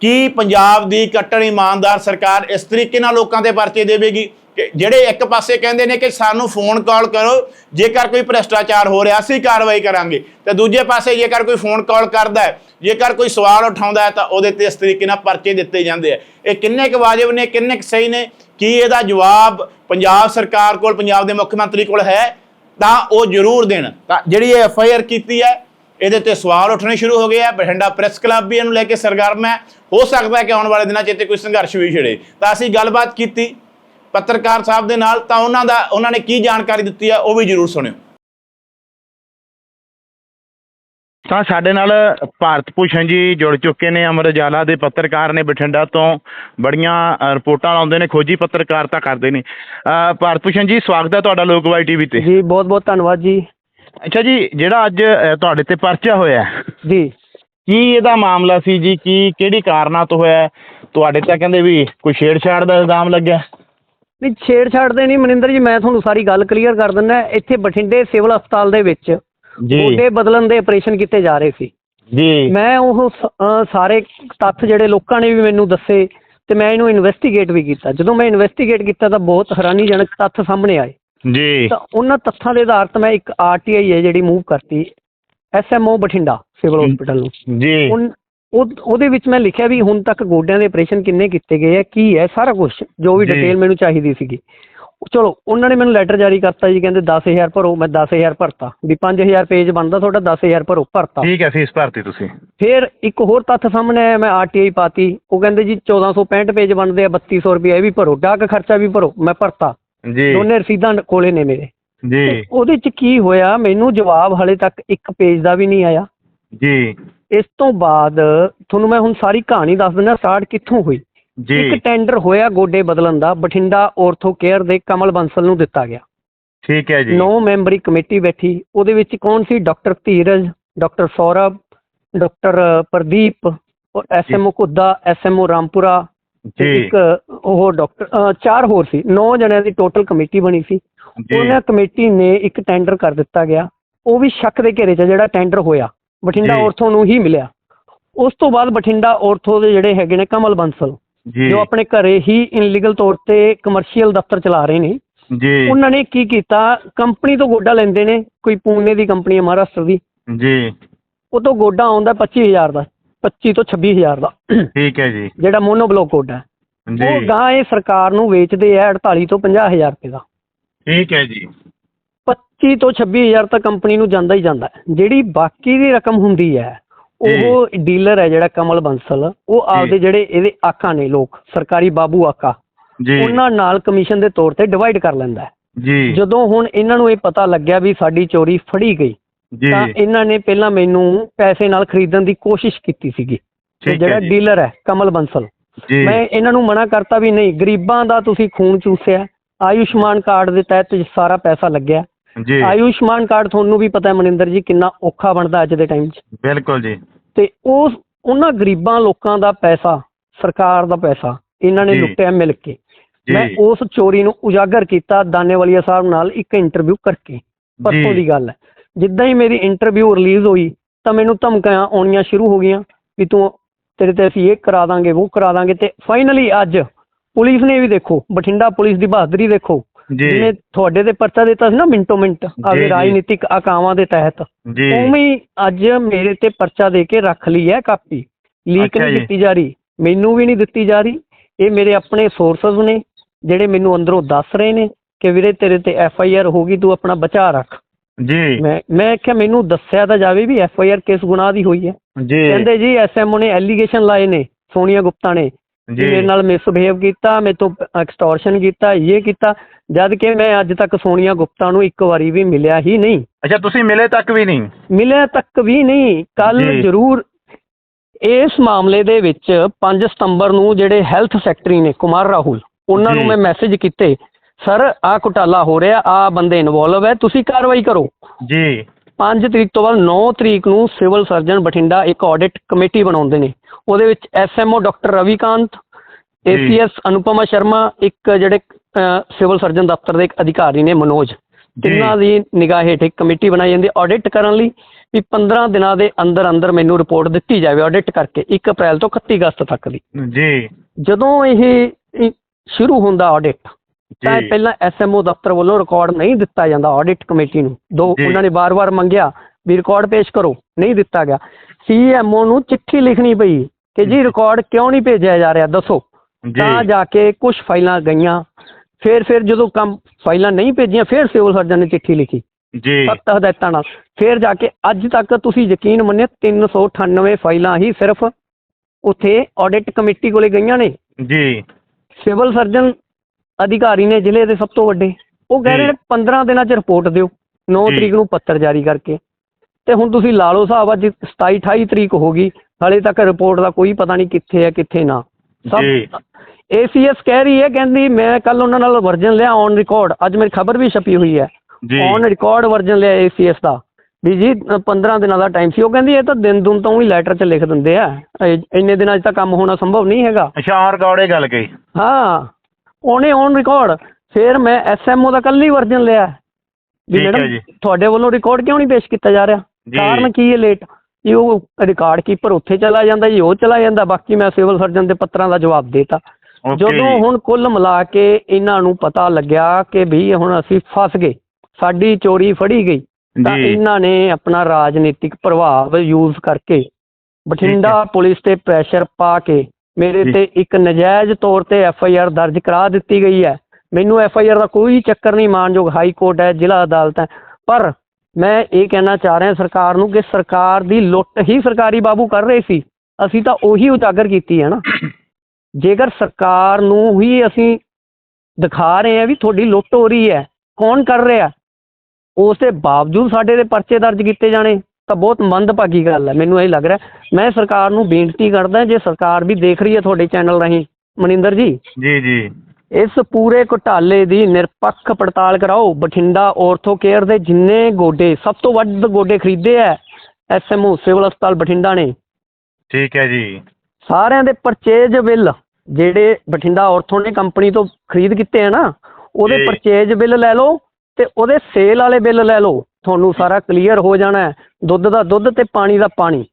ਕੀ ਪੰਜਾਬ ਦੀ ਕੱਟੜ ਇਮਾਨਦਾਰ ਸਰਕਾਰ ਇਸ ਤਰੀਕੇ ਨਾਲ ਲੋਕਾਂ 'ਤੇ ਪਰਚੇ ਦੇਵੇਗੀ? ਜਿਹੜੇ ਇੱਕ ਪਾਸੇ ਕਹਿੰਦੇ ਨੇ ਕਿ ਸਾਨੂੰ ਫੋਨ ਕਾਲ ਕਰੋ, ਜੇਕਰ ਕੋਈ ਭ੍ਰਿਸ਼ਟਾਚਾਰ ਹੋ ਰਿਹਾ, ਅਸੀਂ ਕਾਰਵਾਈ ਕਰਾਂਗੇ। ਤੇ ਦੂਜੇ ਪਾਸੇ ਜੇਕਰ ਕੋਈ ਫੋਨ ਕਾਲ ਕਰਦਾ ਹੈ, ਜੇਕਰ ਕੋਈ ਸਵਾਲ ਉਠਾਉਂਦਾ ਹੈ, ਤਾਂ ਉਹਦੇ ਤੇ ਇਸ ਤਰੀਕੇ ਨਾਲ ਪਰਚੇ ਦਿੱਤੇ ਜਾਂਦੇ ਆ। ਇਹ ਕਿੰਨੇ ਕੁ ਵਾਜਬ ਨੇ, ਕਿੰਨੇ ਕੁ ਸਹੀ ਨੇ? ਕੀ ਇਹਦਾ ਜਵਾਬ ਪੰਜਾਬ ਸਰਕਾਰ ਕੋਲ, ਪੰਜਾਬ ਦੇ ਮੁੱਖ ਮੰਤਰੀ ਕੋਲ ਹੈ? ਤਾਂ ਉਹ ਜ਼ਰੂਰ ਦੇਣ। ਤਾਂ ਜਿਹੜੀ ਇਹ ਐਫ ਆਈ ਆਰ ਕੀਤੀ ਹੈ, ਇਹਦੇ ਤੇ ਸਵਾਲ ਉੱਠਣੇ ਸ਼ੁਰੂ ਹੋ ਗਏ ਆ। ਬਠਿੰਡਾ ਪ੍ਰੈਸ ਕਲੱਬ ਵੀ ਇਹਨੂੰ ਲੈ ਕੇ ਸਰਗਰਮ ਹੈ। ਹੋ ਸਕਦਾ ਹੈ ਕਿ ਆਉਣ ਵਾਲੇ ਦਿਨਾਂ 'ਚ ਇੱਥੇ ਕੋਈ ਸੰਘਰਸ਼ ਵੀ ਛਿੜੇ। ਤਾਂ ਅਸੀਂ ਗੱਲਬਾਤ ਕੀਤੀ। ਪੱਤਰਕਾਰ ਸਾਹਿਬ ਦੇ ਨਾਲ ਤਾਂ ਉਹਨਾਂ ਦਾ ਉਹਨਾਂ ਨੇ ਕੀ ਜਾਣਕਾਰੀ ਦਿੱਤੀ ਹੈ ਉਹ ਵੀ ਜ਼ਰੂਰ ਸੁਣਿਓ। ਤਾਂ ਸਾਡੇ ਨਾਲ ਭਾਰਤ ਭੂਸ਼ਣ ਜੀ ਜੁੜ ਚੁੱਕੇ ਨੇ ਅਮਰ ਉਜਾਲਾ ਦੇ ਪੱਤਰਕਾਰ ਨੇ ਬਠਿੰਡਾ ਤੋਂ। ਬੜੀਆਂ ਰਿਪੋਰਟਾਂ ਲਾਉਂਦੇ ਨੇ ਖੋਜੀ ਪੱਤਰਕਾਰਤਾ ਕਰਦੇ ਨੇ। ਭਾਰਤ ਭੂਸ਼ਣ ਜੀ ਸਵਾਗਤ ਹੈ ਤੁਹਾਡਾ ਲੋਕਵਾਈ ਟੀਵੀ ਤੇ। ਜੀ ਬਹੁਤ ਬਹੁਤ ਧੰਨਵਾਦ ਜੀ। ਅੱਛਾ ਜੀ ਜਿਹੜਾ ਅੱਜ ਤੁਹਾਡੇ ਤੇ ਪਰਚਾ ਹੋਇਆ ਜੀ। ਕੀ ਇਹਦਾ ਮਾਮਲਾ ਸੀ ਜੀ? ਕੀ ਕਿਹੜੀ ਕਾਰਨਾਂ ਤੋਂ ਹੋਇਆ? ਤੁਹਾਡੇ ਤਾਂ ਕਹਿੰਦੇ ਵੀ ਕੋਈ ਛੇੜਛਾੜ ਦਾ ਇਲਜ਼ਾਮ ਲੱਗਿਆ। ਨਹੀਂ ਛੇੜਛਾੜ ਦੇ ਨਹੀਂ ਮਨਿੰਦਰ ਜੀ ਮੈਂ ਤੁਹਾਨੂੰ ਸਾਰੀ ਗੱਲ ਕਲੀਅਰ ਕਰ ਦਿੰਦਾ ਇੱਥੇ ਬਠਿੰਡੇ ਸਿਵਲ ਹਸਪਤਾਲ ਦੇ ਵਿੱਚ ਗੋਡੇ ਬਦਲਣ ਦੇ ਆਪਰੇਸ਼ਨ ਕੀਤੇ ਜਾ ਰਹੇ ਸੀ। ਜੀ। ਮੈਂ ਉਹ ਸ- ਅਹ ਸਾਰੇ ਤੱਥ ਜਿਹੜੇ ਲੋਕਾਂ ਨੇ ਵੀ ਮੈਨੂੰ ਦੱਸੇ ਤੇ ਮੈਂ ਇਹਨੂੰ ਇਨਵੈਸਟੀਗੇਟ ਵੀ ਕੀਤਾ। ਜਦੋਂ ਮੈਂ ਇਨਵੈਸਟੀਗੇਟ ਕੀਤਾ ਤਾਂ ਬਹੁਤ ਹੈਰਾਨੀਜਨਕ ਤੱਥ ਸਾਹਮਣੇ ਆਏ। ਜੀ। ਤਾਂ ਉਹਨਾਂ ਤੱਥਾਂ ਦੇ ਆਧਾਰ ਤੇ ਮੈਂ ਇੱਕ ਆਰਟੀਆਈ ਹੈ ਜਿਹੜੀ ਮੂਵ ਕਰਤੀ ਐਸਐਮਓ ਬਠਿੰਡਾ ਸਿਵਲ। ਹਸਪੀਟਲ ਨੂੰ। ਜੀ। ਉਨ- ਉਹ- ਉਹਦੇ ਵਿੱਚ ਮੈਂ ਲਿਖਿਆ ਵੀ ਹੁਣ ਤੱਕ ਗੋਡਿਆਂ ਦੇ ਆਪਰੇਸ਼ਨ ਕਿੰਨੇ ਕੀਤੇ ਗਏ ਆ ਕੀ ਹੈ ਸਾਰਾ ਕੁਝ ਜੋ ਵੀ। ਡਿਟੇਲ ਮੈਨੂੰ ਚਾਹੀਦੀ ਸੀਗੀ। ਚਲੋ ਉਹਨਾਂ ਨੇ ਮੈਨੂੰ ਲੈਟਰ ਜਾਰੀ ਕਰਤਾ ਜੀ ਕਹਿੰਦੇ 10000 ਭਰੋ ਮੈਂ 10000 ਭਰਤਾ। ਵੀ 5000 ਪੇਜ ਬਣਦਾ ਤੁਹਾਡਾ 10000 ਭਰੋ ਭਰਤਾ। ਠੀਕ ਹੈ ਫੀਸ ਭਰਤੀ ਤੁਸੀਂ। ਫਿਰ ਇੱਕ ਹੋਰ ਤੱਥ ਸਾਹਮਣੇ ਆਇਆ ਮੈਂ ਆਰਟੀਆਈ ਪਾਤੀ। ਉਹ ਕਹਿੰਦੇ ਜੀ 1465 ਪੇਜ ਬਣਦੇ ਆ 3200 ਰੁਪਏ ਇਹ ਵੀ ਭਰੋ ਡਾਕ ਖਰਚਾ ਵੀ ਭਰੋ ਮੈਂ ਭਰਤਾ। ਜੀ। ਦੋਨੇ ਰਸੀਦਾਂ ਕੋਲੇ ਨੇ ਮੇਰੇ। ਜੀ। ਉਹਦੇ ਚ ਕੀ ਹੋਇਆ ਮੈਨੂੰ ਜਵਾਬ ਹਲੇ ਤੱਕ ਇੱਕ ਪੇਜ ਦਾ ਵੀ ਨਹੀਂ ਆਇਆ। ਜੀ। ਇਸ ਤੋਂ ਬਾਅਦ ਤੁਹਾਨੂੰ ਮੈਂ ਹੁਣ ਸਾਰੀ ਕਹਾਣੀ ਦੱਸ ਦਿੰਦਾ ਸਟਾਰਟ ਕਿੱਥੋਂ ਹੋਈ? ਜੀ। ਇੱਕ ਟੈਂਡਰ ਹੋਇਆ ਗੋਡੇ ਬਦਲਣ ਦਾ ਬਠਿੰਡਾ ਔਰਥੋ ਕੇਅਰ ਦੇ ਕਮਲ ਬੰਸਲ ਨੂੰ ਦਿੱਤਾ ਗਿਆ। ਠੀਕ ਹੈ ਜੀ। ਨੌ ਮੈਂਬਰੀ ਕਮੇਟੀ ਬੈਠੀ ਉਹਦੇ ਵਿੱਚ ਕੌਣ ਸੀ? Doctor Dheeraj doctor Saurabh doctor Pradeep ਔਰ ਐਸਐਮਓ ਘੁੱਦਾ ਐਸਐਮਓ ਰਾਮਪੁਰਾ ਤੇ ਜੀ। ਇੱਕ ਉਹ ਡਾਕਟਰ ਚਾਰ ਹੋਰ ਸੀ। ਨੌ ਜਣਿਆਂ ਦੀ ਟੋਟਲ ਕਮੇਟੀ ਬਣੀ ਸੀ। ਉਹਨਾਂ ਕਮੇਟੀ ਨੇ ਇੱਕ ਟੈਂਡਰ ਕਰ ਦਿੱਤਾ ਗਿਆ। ਉਹ ਵੀ ਸ਼ੱਕ ਦੇ ਘੇਰੇ 'ਚ ਜਿਹੜਾ ਟੈਂਡਰ ਹੋਇਆ। ਬਠਿੰਡਾ ਜੀ। ਔਰਥੋ ਨੂੰ ਹੀ ਮਿਲਿਆ। ਉਸ ਤੋਂ ਬਾਅਦ ਬਠਿੰਡਾ ਔਰਥੋ ਦੇ ਜਿਹੜੇ ਹੈਗੇ ਨੇ ਕਮਲ ਬੰਸਲ ਜੀ। ਜੋ ਆਪਣੇ ਘਰੇ ਹੀ ਇਨਲੀਗਲ ਤੌਰ ਤੇ ਕਮਰਸ਼ੀਅਲ ਦਫ਼ਤਰ ਚਲਾ ਰਹੇ ਨੇ। ਜੀ। ਉਹਨਾਂ ਨੇ ਕੀ ਕੀਤਾ? ਕੰਪਨੀ ਤੋਂ ਗੋਡਾ ਲੈਂਦੇ ਨੇ ਕੋਈ ਪੂਨੇ ਦੀ ਕੰਪਨੀ ਹੈ ਮਹਾਰਾਸ਼ਟਰ ਦੀ। ਜੀ। ਉਹ ਤੋਂ ਗੋਡਾ ਆਉਂਦਾ 25000 ਦਾ 25 ਤੋਂ 26000 ਦਾ। ਠੀਕ ਹੈ ਜੀ। ਜਿਹੜਾ ਮੋਨੋਬਲੋਕ ਗੋਡਾ ਹੈ। ਜੀ। ਉਹ ਗਾਂ ਇਹ ਸਰਕਾਰ ਨੂੰ ਵੇਚਦੇ ਆ 48 ਤੋਂ 50000 ਰੁਪਏ ਦਾ। ਠੀਕ ਹੈ ਜੀ। 25 ਤੋਂ 26000 ਤੱਕ ਕੰਪਨੀ ਨੂੰ ਜਾਂਦਾ ਹੀ ਜਾਂਦਾ ਹੈ। ਜਿਹੜੀ ਬਾਕੀ ਦੀ ਰਕਮ ਹੁੰਦੀ ਹੈ ਉਹ ਡੀਲਰ ਹੈ ਜਿਹੜਾ ਕਮਲ ਬੰਸਲ ਉਹ ਆਪਦੇ ਜਿਹੜੇ ਇਹਦੇ ਆਕਾਂ ਨੇ ਲੋਕ ਸਰਕਾਰੀ ਬਾਬੂ ਆਕਾ ਜੀ। ਉਹਨਾਂ ਨਾਲ ਕਮਿਸ਼ਨ ਦੇ ਤੌਰ ਤੇ ਡਿਵਾਈਡ ਕਰ ਲੈਂਦਾ ਹੈ। ਜੀ। ਜਦੋਂ ਹੁਣ ਇਹਨਾਂ ਨੂੰ ਇਹ ਪਤਾ ਲੱਗਿਆ ਵੀ ਸਾਡੀ ਚੋਰੀ ਫੜੀ ਗਈ ਜੀ। ਤਾਂ ਇਹਨਾਂ ਨੇ ਪਹਿਲਾਂ ਮੈਨੂੰ ਪੈਸੇ ਨਾਲ ਖਰੀਦਣ ਦੀ ਕੋਸ਼ਿਸ਼ ਕੀਤੀ ਸੀਗੀ। ਤੇ ਠੀਕ ਹੈ ਜਿਹੜਾ ਜੀ। ਡੀਲਰ ਹੈ ਕਮਲ ਬੰਸਲ ਜੀ। ਮੈਂ ਇਹਨਾਂ ਨੂੰ ਮਨਾ ਕਰਤਾ ਵੀ ਨਹੀਂ ਗਰੀਬਾਂ ਦਾ ਤੁਸੀਂ ਖੂਨ ਚੂਸਿਆ ਆਯੁਸ਼ਮਾਨ ਕਾਰਡ ਦੇ ਤਹਿਤ ਸਾਰਾ ਪੈਸਾ ਲੱਗਿਆ। ਜੀ। ਆਯੁਸ਼ਮਾਨ ਕਾਰਡ ਤੁਹਾਨੂੰ ਵੀ ਪਤਾ ਹੈ ਮਨਿੰਦਰ ਜੀ ਕਿੰਨਾ ਔਖਾ ਬਣਦਾ ਅੱਜ ਦੇ ਟਾਈਮ 'ਚ। ਬਿਲਕੁਲ ਜੀ। ਤੇ ਉਸ ਉਹਨਾਂ ਗਰੀਬਾਂ ਲੋਕਾਂ ਦਾ ਪੈਸਾ ਸਰਕਾਰ ਦਾ ਪੈਸਾ ਇਹਨਾਂ ਨੇ ਜੀ। ਲੁੱਟਿਆ ਮਿਲ ਕੇ। ਮੈਂ ਜੀ ਉਸ ਚੋਰੀ ਨੂੰ ਉਜਾਗਰ ਕੀਤਾ ਦਾਨੇਵਾਲੀਆ ਸਾਹਿਬ ਨਾਲ ਇੱਕ ਇੰਟਰਵਿਊ ਕਰਕੇ। ਪਰਸੋਂ। ਦੀ ਗੱਲ ਹੈ। ਜਿੱਦਾਂ ਹੀ ਮੇਰੀ ਇੰਟਰਵਿਊ ਰਿਲੀਜ਼ ਹੋਈ ਤਾਂ ਮੈਨੂੰ ਧਮਕੀਆਂ ਆਉਣੀਆਂ ਸ਼ੁਰੂ ਹੋ ਗਈਆਂ ਵੀ ਤੂੰ ਤੇਰੇ ਤੇ ਅਸੀਂ ਇਹ ਕਰਾ ਦਾਂਗੇ ਉਹ ਕਰਾ ਦਾਂਗੇ ਤੇ ਫਾਈਨਲੀ ਅੱਜ ਪੁਲਿਸ ਨੇ ਵੀ ਦੇਖੋ ਬਠਿੰਡਾ ਪੁਲਿਸ ਦੀ ਬਹਾਦਰੀ ਦੇਖੋ ਜੀ। ਤੁਹਾਡੇ ਤੇ ਪਰਚਾ ਦਿੱਤਾ ਸੀ ਨਾ ਮਿੰਟੋ ਮਿੰਟ ਜੀ, ਆਵੇ ਜੀ। ਰਾਜਨੀਤਿਕ ਆਕਾਵਾਂ ਦੇ ਤਹਿਤ ਜੀ। ਉਵੇਂ ਹੀ ਅੱਜ ਮੇਰੇ ਤੇ ਪਰਚਾ ਦੇ ਕੇ ਰੱਖ ਲਈ ਹੈ ਕਾਪੀ। ਲੀਕ ਅੱਛਾ ਨਹੀਂ ਜੀ। ਦਿੱਤੀ ਜਾ ਰਹੀ। ਮੈਨੂੰ ਵੀ ਨਹੀਂ ਦਿੱਤੀ ਜਾ ਰਹੀ। ਇਹ ਮੇਰੇ ਆਪਣੇ ਸੋਰਸਸ ਨੇ ਜਿਹੜੇ ਮੈਨੂੰ ਅੰਦਰੋਂ ਦੱਸ ਰਹੇ ਨੇ ਕਿ ਵੀਰੇ ਤੇਰੇ ਤੇ ਐਫ ਆਈ ਆਰ ਹੋਗੀ ਤੂੰ ਆਪਣਾ ਬਚਾ ਰੱਖ। ਜੀ। ਮੈਂ ਮੈਂ ਕਿਹਾ ਮੈਨੂੰ ਦੱਸਿਆ ਤਾਂ ਜਾਵੇ ਵੀ ਐਫ ਆਈ ਆਰ ਕਿਸ ਗੁਨਾਹ ਦੀ ਹੋਈ ਹੈ। ਜੀ। ਕਹਿੰਦੇ ਜੀ ਐਸਐਮਓ ਨੇ ਐਲੀਗੇਸ਼ਨ ਲਾਏ ਨੇ ਸੋਨੀਆ ਗੁਪਤਾ ਨੇ। ਜੀ। ਮੇਰੇ ਨਾਲ ਮਿਸਬਿਹੇਵ ਕੀਤਾ ਮੇਰੇ ਤੋਂ ਐਕਸਟੋਰਸ਼ਨ ਕੀਤਾ ਇਹ ਕੀਤਾ। ਜਦ ਕਿ ਮੈਂ ਅੱਜ ਤੱਕ ਸੋਨੀਆ ਗੁਪਤਾ ਨੂੰ ਇੱਕ ਵਾਰੀ ਵੀ ਮਿਲਿਆ ਹੀ ਨਹੀਂ ਅੱਛਾ ਤੁਸੀਂ ਮਿਲੇ ਤੱਕ ਵੀ ਨਹੀਂ ਮਿਲਿਆ ਤੱਕ ਵੀ ਨਹੀਂ ਕੱਲ ਜੀ। ਜ਼ਰੂਰ ਇਸ ਮਾਮਲੇ ਦੇ ਵਿੱਚ 5 ਸਤੰਬਰ ਨੂੰ ਜਿਹੜੇ ਹੈਲਥ ਸੈਕਟਰੀ ਨੇ ਕੁਮਾਰ ਰਾਹੁਲ ਉਹਨਾਂ ਨੂੰ ਜੀ। ਮੈਂ ਮੈਸੇਜ ਕੀਤੇ ਸਰ ਆਹ ਘੁਟਾਲਾ ਹੋ ਰਿਹਾ ਆ ਬੰਦੇ ਇਨਵੋਲਵ ਹੈ ਤੁਸੀਂ ਕਾਰਵਾਈ ਕਰੋ ਜੀ 5 ਤਰੀਕ ਤੋਂ ਬਾਅਦ 9 ਤਰੀਕ ਨੂੰ ਸਿਵਲ ਸਰਜਨ ਬਠਿੰਡਾ ਇੱਕ ਆਡਿਟ ਕਮੇਟੀ ਬਣਾਉਂਦੇ ਨੇ ਉਹਦੇ ਵਿੱਚ ਐਸਐਮਓ ਡਾਕਟਰ ਰਵੀਕਾਂਤ ਜੀ। ਏਸੀਐਸ ਅਨੁਪਮਾ ਸ਼ਰਮਾ ਇੱਕ ਜਿਹੜੇ ਸਿਵਲ ਸਰਜਨ ਦਫ਼ਤਰ ਦੇ ਇੱਕ ਅਧਿਕਾਰੀ ਨੇ ਮਨੋਜ ਤਿੰਨਾਂ ਦੀ ਨਿਗਾਹ ਹੇਠ ਇੱਕ ਕਮੇਟੀ ਬਣਾਈ ਜਾਂਦੀ ਆਡਿਟ ਕਰਨ ਲਈ ਵੀ 15 ਦਿਨਾਂ ਦੇ ਅੰਦਰ ਅੰਦਰ ਮੈਨੂੰ ਰਿਪੋਰਟ ਦਿੱਤੀ ਜਾਵੇ ਆਡਿਟ ਕਰਕੇ 1 ਅਪ੍ਰੈਲ ਤੋਂ 31 ਅਗਸਤ ਤੱਕ ਦੀ। ਜੀ। ਜਦੋਂ ਇਹ ਇਹ ਸ਼ੁਰੂ ਹੁੰਦਾ ਆਡਿਟ ਤਾਂ ਪਹਿਲਾਂ ਐਸਐਮਓ ਦਫ਼ਤਰ ਵੱਲੋਂ ਰਿਕਾਰਡ ਨਹੀਂ ਦਿੱਤਾ ਜਾਂਦਾ ਆਡਿਟ ਕਮੇਟੀ ਨੂੰ। ਦੋ। ਉਹਨਾਂ ਨੇ ਵਾਰ-ਵਾਰ ਮੰਗਿਆ ਵੀ ਰਿਕਾਰਡ ਪੇਸ਼ ਕਰੋ ਨਹੀਂ ਦਿੱਤਾ ਗਿਆ। ਸੀਐਮਓ ਨੂੰ ਚਿੱਠੀ ਲਿਖਣੀ ਪਈ ਕਿ ਜੀ ਰਿਕਾਰਡ ਕਿਉਂ ਨਹੀਂ ਭੇਜਿਆ ਜਾ ਰਿਹਾ ਦੱਸੋ। ਤਾਂ ਜੀ ਜਾ ਕੇ ਕੁਝ ਫਾਈਲਾਂ ਗਈਆਂ ਫਿਰ ਫਿਰ ਜਦੋਂ ਕੰਮ ਫਾਈਲਾਂ ਨਹੀਂ ਭੇਜੀਆਂ ਫਿਰ ਸਿਵਲ ਸਰਜਨ ਨੇ ਚਿੱਠੀ ਲਿਖੀ। ਜੀ। ਸਖਤ ਹਦਾਇਤਾਂ ਨਾਲ। ਫਿਰ ਜਾ ਕੇ ਅੱਜ ਤੱਕ ਤੁਸੀਂ ਯਕੀਨ ਮੰਨਿਓ 398 ਫਾਈਲਾਂ ਹੀ ਸਿਰਫ ਉੱਥੇ ਆਡਿਟ ਕਮੇਟੀ ਕੋਲੇ ਗਈਆਂ ਨੇ। ਜੀ। ਸਿਵਲ ਸਰਜਨ ਅਧਿਕਾਰੀ ਨੇ ਜ਼ਿਲ੍ਹੇ ਦੇ ਸਭ ਤੋਂ ਵੱਡੇ। ਉਹ ਕਹਿ ਰਹੇ। ਨੇ 15 ਦਿਨਾਂ 'ਚ ਰਿਪੋਰਟ ਦਿਓ 9 ਜੀ। ਤਰੀਕ ਨੂੰ ਪੱਤਰ ਜਾਰੀ ਕਰਕੇ। ਤੇ ਹੁਣ ਤੁਸੀਂ ਲਾ ਲਓ ਹਿਸਾਬ ਅੱਜ 27 28 ਤਰੀਕ ਹੋ ਗਈ ਹਾਲੇ ਤੱਕ ਰਿਪੋਰਟ ਦਾ ਕੋਈ ਪਤਾ ਨਹੀਂ ਕਿੱਥੇ ਹੈ ਕਿੱਥੇ ਨਾ। ਜੀ। ਏਸੀਐਸ ਕਹਿ ਰਹੀ ਹੈ ਕਹਿੰਦੀ ਮੈਂ ਕੱਲ ਉਹਨਾਂ ਨਾਲ ਵਰਜਨ ਲਿਆ ਔਨ ਰਿਕਾਰਡ ਅੱਜ ਮੇਰੀ ਖਬਰ ਵੀ ਛਪੀ ਹੋਈ ਹੈ। ਜੀ। ਔਨ ਰਿਕਾਰਡ ਵਰਜਨ ਲਿਆ ਏਸੀਐਸ ਦਾ। ਵੀ ਜੀ ਅ, 15 ਦਿਨਾਂ ਦਾ ਟਾਈਮ ਸੀ। ਉਹ ਕਹਿੰਦੀ ਇਹ ਤਾਂ ਦਿਨ ਦੁਨ ਤੋਂ ਹੀ ਲੈਟਰ 'ਚ ਲਿਖ ਦਿੰਦੇ ਆ। ਇਹ- ਇੰਨੇ ਦਿਨਾਂ 'ਚ ਤਾਂ ਕੰਮ ਹੋਣਾ ਸੰਭਵ ਨਹੀਂ ਹੈਗਾ। ਅੱਛਾ ਗੌੜੇ ਗੱਲ ਕਹੀ। ਹਾਂ ਉਹਨੇ ਔਨ ਰਿਕਾਰਡ ਫਿਰ ਮੈਂ ਐਸਐਮਓ ਦਾ ਕੱਲ ਹੀ ਵਰਜਨ ਲਿਆ। ਵੀ ਠੀਕ ਹੈ ਮੈਡਮ ਜੀ। ਤੁਹਾਡੇ ਵੱਲੋਂ ਰਿਕਾਰਡ ਕਿਉਂ ਨਹੀਂ ਪੇਸ਼ ਕੀਤਾ ਜਾ ਰਿਹਾ? ਜੀ। ਕਾਰਨ ਕੀ ਹੈ ਲੇਟ ਇਹ ਉਹ ਰਿਕਾਰਡ ਕੀਪਰ ਉੱਥੇ ਚਲਾ ਜਾਂਦਾ ਜੀ ਉਹ ਚਲਾ ਜਾਂਦਾ। ਬਾਕੀ ਮੈਂ ਸਿਵਲ ਸਰਜਨ ਦੇ ਪੱਤਰਾਂ ਦਾ ਜਵਾਬ ਦੇਤਾ। ਜਦੋਂ ਹੁਣ ਕੁੱਲ ਮਿਲਾ ਕੇ ਇਹਨਾਂ ਨੂੰ ਪਤਾ ਲੱਗਿਆ ਕਿ ਵੀ ਹੁਣ ਅਸੀਂ ਫਸ ਗਏ ਸਾਡੀ ਚੋਰੀ ਫੜੀ ਗਈ ਤਾਂ ਜੀ। ਇਹਨਾਂ ਨੇ ਆਪਣਾ ਰਾਜਨੀਤਿਕ ਪ੍ਰਭਾਵ ਯੂਜ਼ ਕਰਕੇ ਬਠਿੰਡਾ ਪੁਲਿਸ ਤੇ ਪ੍ਰੈਸ਼ਰ ਪਾ ਕੇ ਮੇਰੇ। ਤੇ ਇੱਕ ਨਜਾਇਜ਼ ਤੌਰ ਤੇ ਐਫ ਆਈ ਆਰ ਦਰਜ ਕਰਾ ਦਿੱਤੀ ਗਈ ਹੈ। ਮੈਨੂੰ ਐਫ ਆਈ ਆਰ ਦਾ ਕੋਈ ਚੱਕਰ ਨਹੀਂ ਮਾਨਯੋਗ ਹਾਈ ਕੋਰਟ ਹੈ ਜ਼ਿਲ੍ਹਾ ਅਦਾਲਤ ਹੈ। ਪਰ ਮੈਂ ਇਹ ਕਹਿਣਾ ਚਾਹ ਰਿਹਾ ਸਰਕਾਰ ਨੂੰ ਕਿ ਸਰਕਾਰ ਦੀ ਲੁੱਟ ਹੀ ਸਰਕਾਰੀ ਬਾਬੂ ਕਰ ਰਹੇ ਸੀ। ਅਸੀਂ ਤਾਂ ਉਹੀ ਉਜਾਗਰ ਕੀਤੀ ਹੈ ਨਾ। ਜੇਕਰ ਸਰਕਾਰ ਨੂੰ ਹੀ ਅਸੀਂ ਦਿਖਾ ਰਹੇ ਹਾਂ ਵੀ ਤੁਹਾਡੀ ਲੁੱਟ ਹੋ ਰਹੀ ਹੈ ਕੌਣ ਕਰ ਰਿਹਾ? ਉਸ ਦੇ ਬਾਵਜੂਦ ਸਾਡੇ ਦੇ ਪਰਚੇ ਦਰਜ ਕੀਤੇ ਜਾਣੇ ਤਾਂ ਬਹੁਤ ਮੰਦਭਾਗੀ ਗੱਲ ਹੈ ਮੈਨੂੰ ਇਹ ਲੱਗ ਰਿਹਾ। ਮੈਂ ਸਰਕਾਰ ਨੂੰ ਬੇਨਤੀ ਕਰਦਾ ਜੇ ਸਰਕਾਰ ਵੀ ਦੇਖ ਰਹੀ ਹੈ ਤੁਹਾਡੇ ਚੈਨਲ ਰਾਹੀਂ ਮਨਿੰਦਰ ਜੀ। ਜੀ ਜੀ। ਇਸ ਪੂਰੇ ਘੁਟਾਲੇ ਦੀ ਨਿਰਪੱਖ ਪੜਤਾਲ ਕਰਾਓ। ਬਠਿੰਡਾ ਔਰਥੋ ਕੇਅਰ ਦੇ ਜਿੰਨੇ ਗੋਡੇ ਸਭ ਤੋਂ ਵੱਧ ਗੋਡੇ ਖਰੀਦੇ ਆ ਐਸਐਮਓ ਸਿਵਲ ਹਸਪਤਾਲ ਬਠਿੰਡਾ ਨੇ। ਠੀਕ ਹੈ ਜੀ। ਸਾਰਿਆਂ ਦੇ ਪਰਚੇਜ ਬਿੱਲ ਜਿਹੜੇ ਬਠਿੰਡਾ ਔਰਥੋ ਨੇ ਕੰਪਨੀ ਤੋਂ ਖਰੀਦ ਕੀਤੇ ਆ ਨਾ ਉਹਦੇ। ਪਰਚੇਜ ਬਿੱਲ ਲੈ ਲਓ ਤੇ ਉਹਦੇ ਸੇਲ ਵਾਲੇ ਬਿੱਲ ਲੈ ਲਓ। ਤੁਹਾਨੂੰ ਸਾਰਾ ਕਲੀਅਰ ਹੋ ਜਾਣਾ ਹੈ। ਦੁੱਧ ਦਾ ਦੁੱਧ ਤੇ ਪਾਣੀ ਦਾ ਪਾਣੀ।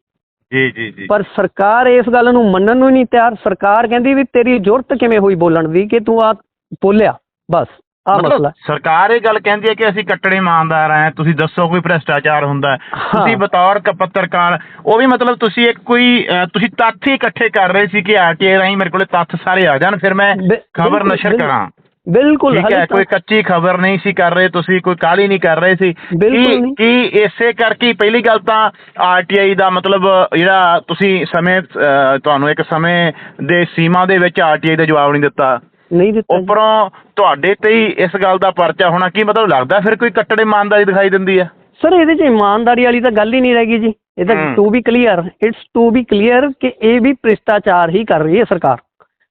ਜੀ ਜੀ ਜੀ। ਪਰ ਸਰਕਾਰ ਇਸ ਗੱਲ ਨੂੰ ਮੰਨਣ ਨੂੰ ਨਹੀਂ ਤਿਆਰ। ਸਰਕਾਰ ਕਹਿੰਦੀ ਵੀ ਤੇਰੀ ਜ਼ਰੂਰਤ ਕਿਵੇਂ ਹੋਈ ਬੋਲਣ ਦੀ ਕਿ ਤੂੰ ਆ ਬੋਲਿਆ ਬਸ। ਆ ਮਤਲਬ ਮਸਲਾ ਸਰਕਾਰ ਇਹ ਗੱਲ ਕਹਿੰਦੀ ਹੈ ਕਿ ਅਸੀਂ ਕੱਟੜੇ ਇਮਾਨਦਾਰ ਆ ਤੁਸੀਂ ਦੱਸੋ ਕੋਈ ਭ੍ਰਿਸ਼ਟਾਚਾਰ ਹੁੰਦਾ। ਤੁਸੀਂ ਬਤੌਰ ਕ ਪੱਤਰਕਾਰ ਉਹ ਵੀ ਮਤਲਬ ਤੁਸੀਂ ਇੱਕ ਕੋਈ ਤੁਸੀਂ ਤੱਥ ਹੀ ਇਕੱਠੇ ਕਰ ਰਹੇ ਸੀ ਕਿ ਆਰਟੀਆਈ ਰਾਹੀਂ ਮੇਰੇ ਕੋਲੇ ਤੱਥ ਸਾਰੇ ਆ ਜਾਣ ਫਿਰ ਮੈਂ ਖਬਰ ਨਸ਼ਰ। ਕਰਾਂ ਬਿਲਕੁਲ ਠੀਕ ਹੈ ਕੋਈ ਕੱਚੀ ਖਬਰ ਨਹੀਂ ਸੀ ਕਰ ਰਹੇ ਤੁਸੀਂ ਕੋਈ ਕਾਲੀ ਨਹੀਂ ਕਰ ਰਹੇ ਸੀ ਕੀ। ਕੀ ਇਸੇ ਕਰਕੇ ਪਹਿਲੀ ਗੱਲ ਤਾਂ ਆਰਟੀਆਈ ਦਾ ਮਤਲਬ ਜਿਹੜਾ ਤੁਸੀਂ ਸਮੇਂ ਤੁਹਾਨੂੰ ਇੱਕ ਸਮੇਂ ਦੇ ਸੀਮਾ ਦੇ ਵਿੱਚ ਆਰਟੀਆਈ ਦਾ ਜਵਾਬ ਨਹੀਂ ਦਿੱਤਾ ਨਹੀਂ ਦਿੱਤਾ ਜੀ। ਉੱਪਰੋਂ ਤੁਹਾਡੇ ਤੇ ਹੀ ਇਸ ਗੱਲ ਦਾ ਪਰਚਾ ਹੋਣਾ ਕੀ ਮਤਲਬ ਲੱਗਦਾ ਫਿਰ ਕੋਈ ਕੱਟੜ ਇਮਾਨਦਾਰੀ ਦਿਖਾਈ ਦਿੰਦੀ ਹੈ? ਸਰ ਇਹਦੇ 'ਚ ਇਮਾਨਦਾਰੀ ਵਾਲੀ ਤਾਂ ਗੱਲ ਹੀ ਨਹੀਂ ਰਹਿ ਗਈ ਜੀ। ਇਹ ਤਾਂ। To be clear it's to be clear ਕਿ ਇਹ ਵੀ ਭ੍ਰਿਸ਼ਟਾਚਾਰ ਹੀ ਕਰ ਰਹੀ ਹੈ ਸਰਕਾਰ।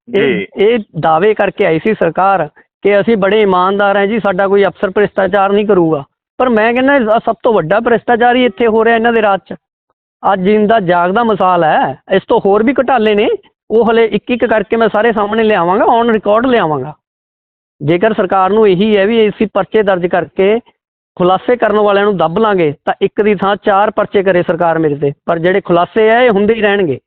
ਜੀ। ਇਹ ਇਹ ਦਾਅਵੇ ਕਰਕੇ ਆਈ ਸੀ ਸਰਕਾਰ ਕਿ ਅਸੀਂ ਬੜੇ ਇਮਾਨਦਾਰ ਹਾਂ ਜੀ ਸਾਡਾ ਕੋਈ ਅਫਸਰ ਭ੍ਰਿਸ਼ਟਾਚਾਰ ਨਹੀਂ ਕਰੂਗਾ। ਪਰ ਮੈਂ ਕਹਿੰਦਾ ਇਹ ਸਭ ਤੋਂ ਵੱਡਾ ਭ੍ਰਿਸ਼ਟਾਚਾਰ ਹੀ ਇੱਥੇ ਹੋ ਰਿਹਾ ਇਹਨਾਂ ਦੇ ਰਾਜ 'ਚ। ਅੱਜ ਜਿੰਦਾ ਜਾਗਦਾ ਮਿਸਾਲ ਹੈ ਇਸ ਤੋਂ ਹੋਰ ਵੀ ਘਟਾਲੇ ਨੇ। ਉਹ ਹਲੇ ਇੱਕ ਇੱਕ ਕਰਕੇ ਮੈਂ ਸਾਰੇ ਸਾਹਮਣੇ ਲਿਆਵਾਂਗਾ ਔਨ ਰਿਕਾਰਡ ਲਿਆਵਾਂਗਾ। ਜੇਕਰ ਸਰਕਾਰ ਨੂੰ ਇਹੀ ਹੈ ਵੀ ਅਸੀਂ ਪਰਚੇ ਦਰਜ ਕਰਕੇ ਖੁਲਾਸੇ ਕਰਨ ਵਾਲਿਆਂ ਨੂੰ ਦੱਬ ਲਾਂਗੇ ਤਾਂ ਇੱਕ ਦੀ ਥਾਂ ਚਾਰ ਪਰਚੇ ਕਰੇ ਸਰਕਾਰ ਮੇਰੇ ਤੇ ਪਰ ਜਿਹੜੇ ਖੁਲਾਸੇ ਆ ਇਹ ਹੁੰਦੇ ਹੀ ਰਹਿਣਗੇ।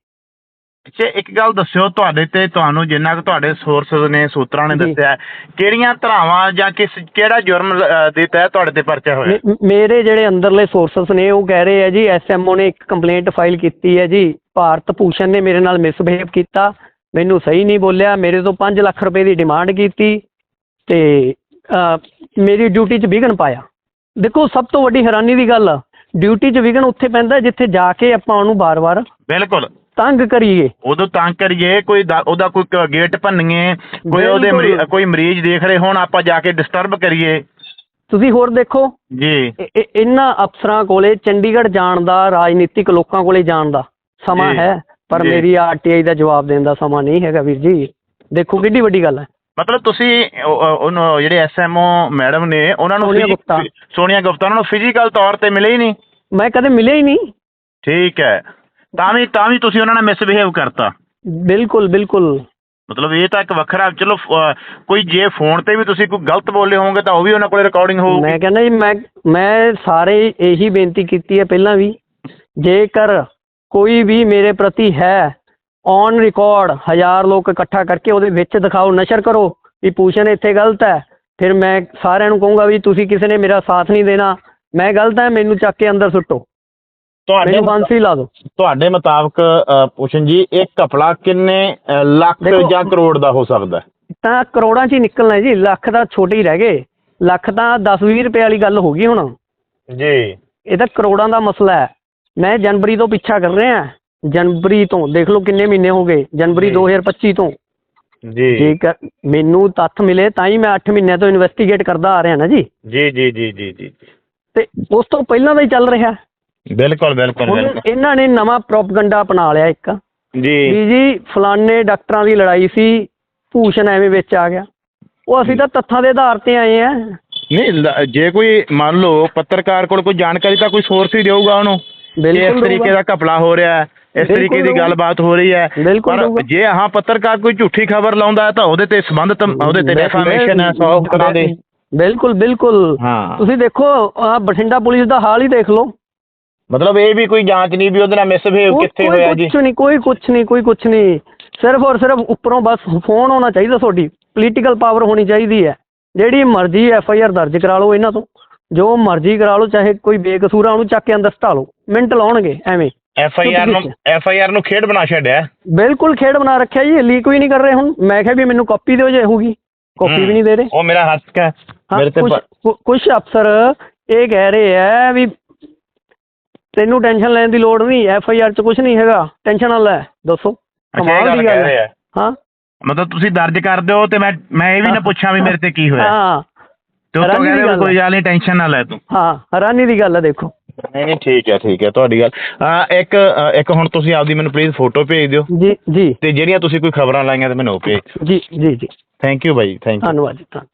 ਅੱਛਾ ਇੱਕ ਗੱਲ ਦੱਸਿਓ ਤੁਹਾਡੇ ਤੇ ਤੁਹਾਨੂੰ ਜਿੰਨਾ ਕੁ ਤੁਹਾਡੇ ਸੋਰਸਸ ਨੇ ਸੂਤਰਾਂ ਨੇ। ਦੱਸਿਆ ਕਿਹੜੀਆਂ ਧਰਾਵਾਂ ਜਾਂ ਕਿਸ ਕਿਹੜਾ ਜੁਰਮ ਦੇ ਤਹਿਤ ਤੁਹਾਡੇ ਤੇ ਪਰਚਾ ਹੋਇਆ? ਮੇਰੇ ਜਿਹੜੇ ਅੰਦਰਲੇ ਸੋਰਸਸ ਨੇ ਉਹ ਕਹਿ ਰਹੇ ਆ ਜੀ ਐਸਐਮਓ ਨੇ ਇੱਕ ਕੰਪਲੇਂਟ ਫਾਈਲ ਕੀਤੀ ਹੈ ਜੀ। ਭਾਰਤ ਭੂਸ਼ਣ ਨੇ ਮੇਰੇ ਨਾਲ ਮਿਸਬਿਹੇਵ ਕੀਤਾ। ਮੈਨੂੰ ਸਹੀ ਨਹੀਂ ਬੋਲਿਆ। ਮੇਰੇ ਤੋਂ 5 ਲੱਖ ਰੁਪਏ ਦੀ ਡਿਮਾਂਡ ਕੀਤੀ ਤੇ ਮੇਰੀ ਡਿਊਟੀ 'ਚ ਵਿਘਨ ਪਾਇਆ। ਦੇਖੋ ਸਭ ਤੋਂ ਵੱਡੀ ਹੈਰਾਨੀ ਦੀ ਗੱਲ ਡਿਊਟੀ 'ਚ ਵਿਘਨ ਉੱਥੇ ਪੈਂਦਾ ਜਿੱਥੇ ਜਾ ਕੇ ਆਪਾਂ ਉਹਨੂੰ ਬਾਰ-ਬਾਰ ਬਿਲਕੁਲ। ਤੰਗ ਕਰੀਏ। ਉਦੋਂ ਤੰਗ ਕਰੀਏ ਕੋਈ ਦਾ- ਉਹਦਾ ਕੋਈ ਕ- ਗੇਟ ਭੰਨੀਏ ਕੋਈ ਉਹਦੇ ਬਿਲਕੁਲ। ਕੋਈ ਮਰੀਜ਼ ਦੇਖ ਰਹੇ ਹੋਣ ਆਪਾਂ ਜਾ ਕੇ ਡਿਸਟਰਬ ਕਰੀਏ। ਤੁਸੀਂ ਹੋਰ ਦੇਖੋ ਜੀ। ਇਹ- ਇਹ- ਇਹਨਾਂ ਅਫਸਰਾਂ ਕੋਲੇ ਚੰਡੀਗੜ੍ਹ ਜਾਣ ਦਾ ਰਾਜਨੀਤਿਕ ਲੋਕਾਂ ਕੋਲੇ ਜਾਣ ਦਾ ਸਮਾਂ ਹੈ ਪਰ ਜੀ। ਮੇਰੀ ਆਰਟੀਆਈ ਦਾ ਜਵਾਬ ਦੇਣ ਦਾ ਸਮਾਂ ਨਹੀਂ ਹੈਗਾ ਵੀਰ ਜੀ। ਦੇਖੋ ਕਿੱਡੀ ਵੱਡੀ ਗੱਲ ਹੈ। ਮਤਲਬ ਤੁਸੀਂ ਉਹ- ਉਹ- ਉਹਨੂੰ ਜਿਹੜੇ ਐਸਐਮਓ ਮੈਡਮ ਨੇ ਉਹਨਾਂ ਨੂੰ ਸੋਨੀਆ ਗੁਪਤਾ। ਸੋਨੀਆ ਗੁਪਤਾ ਉਹਨਾਂ ਨੂੰ ਫਿਜ਼ੀਕਲ ਤੌਰ ਤੇ ਮਿਲੇ ਹੀ ਨਹੀਂ। ਮੈਂ ਕਦੇ ਮਿਲਿਆ ਹੀ ਨਹੀਂ। ਠੀਕ ਹੈ। ਤਾਂ ਵੀ ਤਾਂ ਵੀ ਤੁਸੀਂ ਉਹਨਾਂ ਨਾਲ ਮਿਸਬਿਹੇਵ ਕਰਤਾ। ਬਿਲਕੁਲ ਬਿਲਕੁਲ। ਮਤਲਬ ਇਹ ਤਾਂ ਇੱਕ ਵੱਖਰਾ ਚਲੋ ਕੋਈ ਜੇ ਫੋਨ ਤੇ ਵੀ ਤੁਸੀਂ ਕੋਈ ਗਲਤ ਬੋਲੇ ਹੋਵੋਗੇ ਤਾਂ ਉਹ ਵੀ ਉਹਨਾਂ ਕੋਲੇ ਰਿਕਾਰਡਿੰਗ ਹੋਊਗੀ। ਮੈਂ ਕਹਿੰਦਾ ਜੀ ਮੈਂ ਮੈਂ ਸਾਰੇ ਇਹੀ ਬੇਨਤੀ ਕੀਤੀ ਹੈ ਪਹਿਲਾਂ ਵੀ। ਜੇਕਰ ਕੋਈ ਵੀ ਮੇਰੇ ਪ੍ਰਤੀ ਹੈ ਔਨ ਰਿਕਾਰਡ ਹਜ਼ਾਰ ਲੋਕ ਇਕੱਠਾ ਕਰਕੇ ਉਹਦੇ ਵਿੱਚ ਦਿਖਾਓ ਨਸ਼ਰ ਕਰੋ ਵੀ ਪੂਸ਼ਨ ਇੱਥੇ ਗਲਤ ਹੈ। ਫਿਰ ਮੈਂ ਸਾਰਿਆਂ ਨੂੰ ਕਹੂੰਗਾ ਵੀ ਤੁਸੀਂ ਕਿਸੇ ਨੇ ਮੇਰਾ ਸਾਥ ਨਹੀਂ ਦੇਣਾ। ਮੈਂ ਗਲਤ ਹਾਂ ਮੈਨੂੰ ਚੱਕ ਕੇ ਅੰਦਰ ਸੁੱਟੋ। ਤੁਹਾਡੇ ਮੈਨੂੰ ਫਾਂਸੀ ਲਾ ਦਿਓ। ਤੁਹਾਡੇ ਮੁਤਾਬਕ ਭੂਸ਼ਣ ਜੀ ਇਹ ਕਪੜਾ ਕਿੰਨੇ ਲੱਖ ਦੇਖੋ- ਜਾਂ ਕਰੋੜ ਦਾ ਹੋ ਸਕਦਾ ਹੈ? ਤਾਂ ਕਰੋੜਾਂ 'ਚ ਹੀ ਨਿਕਲਣਾ ਹੈ ਜੀ ਲੱਖ ਤਾਂ ਛੋਟੇ ਹੀ ਰਹਿ ਗਏ। ਲੱਖ ਤਾਂ 10-20 ਰੁਪਏ ਵਾਲੀ ਗੱਲ ਹੋ ਗਈ ਹੁਣ। ਜੀ। ਇਹ ਤਾਂ ਕਰੋੜਾਂ ਦਾ ਮਸਲਾ ਹੈ। ਮੈਂ ਜਨਵਰੀ ਤੋਂ ਪਿੱਛਾ ਕਰ ਰਿਹਾ ਜਨਵਰੀ ਤੋਂ ਦੇਖ ਲਓ ਕਿੰਨੇ ਮਹੀਨੇ ਹੋ ਗਏ ਜਨਵਰੀ ਜੀ। 2025 ਤੋਂ। ਜੀ। ਜੇਕਰ ਮੈਨੂੰ ਤੱਥ ਮਿਲੇ ਤਾਂ ਹੀ ਮੈਂ 8 ਮਹੀਨਿਆਂ ਤੋਂ ਇਨਵੈਸਟੀਗੇਟ ਕਰਦਾ ਆ ਰਿਹਾ ਨਾ ਜੀ। ਜੀ ਜੀ ਜੀ ਜੀ ਜੀ। ਤੇ ਉਸ ਤੋਂ ਪਹਿਲਾਂ ਦਾ ਹੀ ਚੱਲ ਰਿਹਾ। ਬਿਲਕੁਲ ਬਿਲਕੁਲ ਇਹਨਾਂ ਨੇ ਨਵਾਂ ਪ੍ਰੋਪਗੰਡਾ ਅਪਣਾ ਲਿਆ ਇੱਕ। ਜੀ। ਵੀ ਜੀ ਫਲਾਣੇ ਡਾਕਟਰਾਂ ਦੀ ਲੜਾਈ ਸੀ ਭੂਸ਼ਣ ਐਵੇਂ ਵਿੱਚ ਆ ਗਿਆ। ਉਹ ਅਸੀਂ ਤਾਂ ਤੱਥਾਂ ਦੇ ਆਧਾਰ ਤੇ ਆਏ ਆ। ਨਹੀਂ ਜੇ ਕੋਈ ਮੰਨ ਲਓ ਪੱਤਰਕਾਰ ਕੋਲ ਕੋਈ ਜਾਣਕਾਰੀ ਤਾਂ ਕੋਈ ਸੋਰਸ ਹੀ ਦੇਊਗਾ ਉਹਨੂੰ। ਕਿ ਇਸ ਬਿਲਕੁਲ ਤਰੀਕੇ। ਦਾ ਘਪਲਾ ਹੋ ਰਿਹਾ ਹੈ ਇਸ ਬਿਲਕੁਲ ਤਰੀਕੇ ਦੀ। ਗੱਲਬਾਤ ਹੋ ਰਹੀ ਹੈ। ਬਿਲਕੁਲ ਪਰ। ਜੇ ਹਾਂ ਪੱਤਰਕਾਰ ਕੋਈ ਝੂਠੀ ਖਬਰ ਲਾਉਂਦਾ ਹੈ ਤਾਂ ਉਹਦੇ ਤੇ ਸੰਬੰਧਿਤ ਉਹਦੇ ਤੇ ਡੈਫਾਮੇਸ਼ਨ ਹੈ ਸੌ ਤਰ੍ਹਾਂ ਦੇ। ਬਿਲਕੁਲ ਬਿਲਕੁਲ। ਤੁਸੀਂ ਦੇਖੋ ਆਹ ਬਠਿੰਡਾ ਪੁਲਿਸ ਦਾ ਹਾਲ ਹੀ ਦੇਖ ਲਓ। ਮਤਲਬ ਇਹ ਵੀ ਕੋਈ ਜਾਂਚ ਨਹੀਂ ਵੀ ਉਹਦੇ ਨਾਲ ਮਿਸਬਿਹੇਵ ਕਿੱਥੇ ਹੋਇਆ ਜੀ। ਕੁਛ ਨਹੀਂ ਕੋਈ ਕੁਛ ਨਹੀਂ ਕੋਈ ਕੁਛ ਨਹੀਂ। ਸਿਰਫ ਔਰ ਸਿਰਫ ਉੱਪਰੋਂ ਬਸ ਫੋਨ ਹੋਣਾ ਚਾਹੀਦਾ ਤੁਹਾਡੀ। ਪੋਲੀਟੀਕਲ ਪਾਵਰ ਹੋਣੀ ਚਾਹੀਦੀ ਹੈ। ਜਿਹੜੀ ਮਰਜ਼ੀ ਐਫ ਆਈ ਆਰ ਦਰਜ ਕਰਾ ਲਓ ਇਹਨਾਂ ਤੋਂ। ਜੋ ਮਰਜ਼ੀ ਕਰਾ ਲਓ ਚਾਹੇ ਕੋਈ ਬੇਕਸੂਰ ਆ ਉਹਨੂੰ ਚੱਕ ਕੇ ਅੰਦਰ ਸਟਾ ਲਓ। ਮਿੰਟ ਲਾਉਣਗੇ ਐਵੇਂ। ਐਫ ਆਈ ਆਰ ਨੂੰ ਐਫ ਆਈ ਆਰ ਨੂੰ ਖੇਡ ਬਣਾ ਛੱਡਿਆ। ਬਿਲਕੁਲ ਖੇਡ ਬਣਾ ਰੱਖਿਆ ਜੀ ਲੀਕ ਵੀ ਨਹੀਂ ਕਰ ਰਹੇ ਹੁਣ। ਮੈਂ ਕਿਹਾ ਵੀ ਮੈਨੂੰ ਕਾਪੀ ਦਿਓ ਜੇ ਹੋਊਗੀ। ਕਾਪੀ। ਵੀ ਨਹੀਂ ਦੇ ਰਹੇ। ਉਹ ਮੇਰਾ ਹੱਥ ਹਾਂ ਮੇਰੇ ਤੇ ਕੁ- ਕੁਛ ਅਫਸਰ ਇਹ ਕਹਿ ਰਹੇ ਆ ਵੀ ਤੈਨੂੰ ਟੈਨਸ਼ਨ ਲੈਣ ਦੀ ਲੋੜ ਨਹੀਂ ਐਫ ਆਈ ਆਰ ਚ ਕੁਝ ਨਹੀਂ ਹੈਗਾ। ਟੈਨਸ਼ਨ ਨਾ ਲੈ। ਦੱਸੋ। ਕਮਾਲ ਦੀ ਗੱਲ ਹੈ। ਹਾਂ। ਮਤਲਬ ਤੁਸੀਂ ਦਰਜ ਕਰ ਦਿਓ ਤੇ ਮੈਂ ਮੈਂ ਇਹ ਵੀ ਨਾ ਪੁੱਛਾਂ ਵੀ ਮੇਰੇ ਤੇ ਕੀ ਹੋਇਆ। ਹਾਂ। ਤੇ ਉਹ ਤੋਂ ਹੈਰਾਨੀ ਦੀ ਕਹਿੰਦੇ ਵੀ ਗੱਲ ਕੋਈ। ਗੱਲ ਨਹੀਂ ਟੈਨਸ਼ਨ ਨਾ ਲੈ ਤੂੰ। ਹਾਂ ਹੈਰਾਨੀ ਦੀ ਗੱਲ ਹੈ ਦੇਖੋ। ਨਹੀਂ ਨਹੀਂ ਠੀਕ ਹੈ ਠੀਕ ਹੈ ਤੁਹਾਡੀ ਗੱਲ। ਅਹ ਇੱਕ ਅਹ ਇੱਕ ਹੁਣ ਤੁਸੀਂ ਆਪਦੀ ਮੈਨੂੰ ਪਲੀਜ਼ ਫੋਟੋ ਭੇਜ ਦਿਓ। ਜੀ ਜੀ। ਤੇ ਜਿਹੜੀਆਂ ਤੁਸੀਂ ਕੋਈ ਖਬਰਾਂ ਲਾਈਆਂ ਤੇ ਮੈਨੂੰ ਉਹ ਭੇਜ ਜੀ ਜੀ ਜੀ। ਥੈਂਕ ਯੂ ਬਾਈ ਥੈਂਕ ਯੂ ਧੰਨਵਾਦ ਜੀ ਧੰਨਵਾਦ।